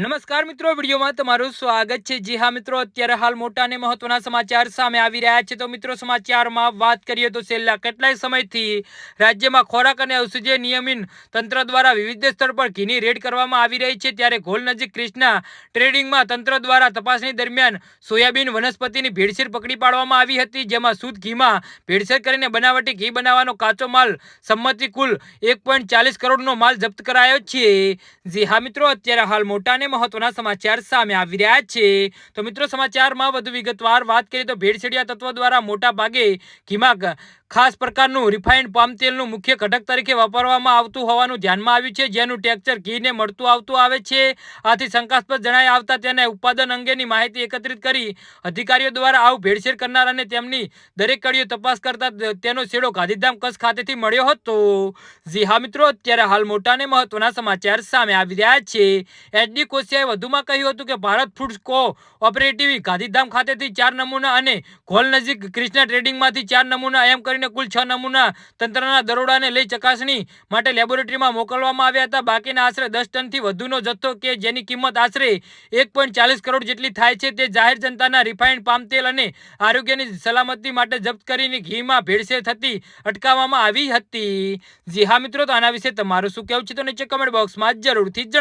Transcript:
નમસ્કાર મિત્રો, વિડીયોમાં તમારું સ્વાગત છે. જી હા મિત્રો, અત્યારે હાલ મોટા અને મહત્વના સમાચાર સામે આવી રહ્યા છે. તો મિત્રો, સમાચારમાં વાત કરીએ તો છેલ્લા કેટલાય સમયથી રાજ્યમાં ખોરાક અને ઔષધીય નિયમિત તંત્ર દ્વારા વિવિધ સ્થળ પર ઘીની રેડ કરવામાં આવી રહી છે. ત્યારે ઘોલ નજીક ક્રિષ્ના ટ્રેડિંગમાં તંત્ર દ્વારા તપાસણી દરમિયાન સોયાબીન વનસ્પતિની ભેળસેળ પકડી પાડવામાં આવી હતી. જેમાં શુદ્ધ ઘીમાં ભેળસેળ કરીને બનાવટી ઘી બનાવવાનો કાચો માલ સંમતિ કુલ એક કરોડનો માલ જપ્ત કરાયો છે. જી હા મિત્રો, અત્યારે હાલ મોટા મહત્વના સમાચાર સામે આવી રહ્યા છે. તો મિત્રો, સમાચારમાં વધુ વિગતવાર વાત કરીએ તો ભેળસેડિયા તત્વો દ્વારા મોટા ભાગે ઘીમાં ખાસ પ્રકારનું રિફાઇન્ડ પામ તેલનું મુખ્ય ઘટક તરીકે વાપરવામાં આવતું હોવાનું ધ્યાનમાં આવ્યું છે. જેનું ટેક્ચર ઘીને મળતું આવતું આવે છે. આથી શંકાસ્પદ જણાય આવતા તેને ઉત્પાદન અંગેની માહિતી એકત્રિત કરી અધિકારીઓ દ્વારા આવું ભેળસેળ કરનાર અને તેમની દરેક કડીઓ તપાસ કરતા તેનો છેડો ગાંધીધામ કચ્છ ખાતેથી મળ્યો હતો. જી હા, મિત્રો, અત્યારે હાલ મોટા અને મહત્વના સમાચાર સામે આવી રહ્યા છે. એચડી કોશિયાએ વધુમાં કહ્યું હતું કે Bharat foods cooperative Gandhidham ખાતેથી ચાર નમૂના અને ઘોલ નજીક ક્રિષ્ના ટ્રેડિંગમાંથી ચાર નમૂના એમ કરીને કુલ છ નમૂના તંત્રના દરોડાને લઈ ચકાસણી માટે લેબોરેટરીમાં મોકલવામાં આવ્યા હતા. બાકીના આશરે દસ ટનથી વધુનો જથ્થો કે જેની કિંમત આશરે એક કરોડ જેટલી થાય છે તે જાહેર જનતાના રિફાઇન્ડ પામ તેલ અને આરોગ્યની સલામતી માટે જપ્ત કરીને ઘીમાં ભેળસેળ થતી અટકાવવામાં આવી હતી. જી હા મિત્રો, તો આના વિશે તમારું શું કહેવું છે તો નીચે કમેન્ટ બોક્સમાં જરૂરથી જણાવો.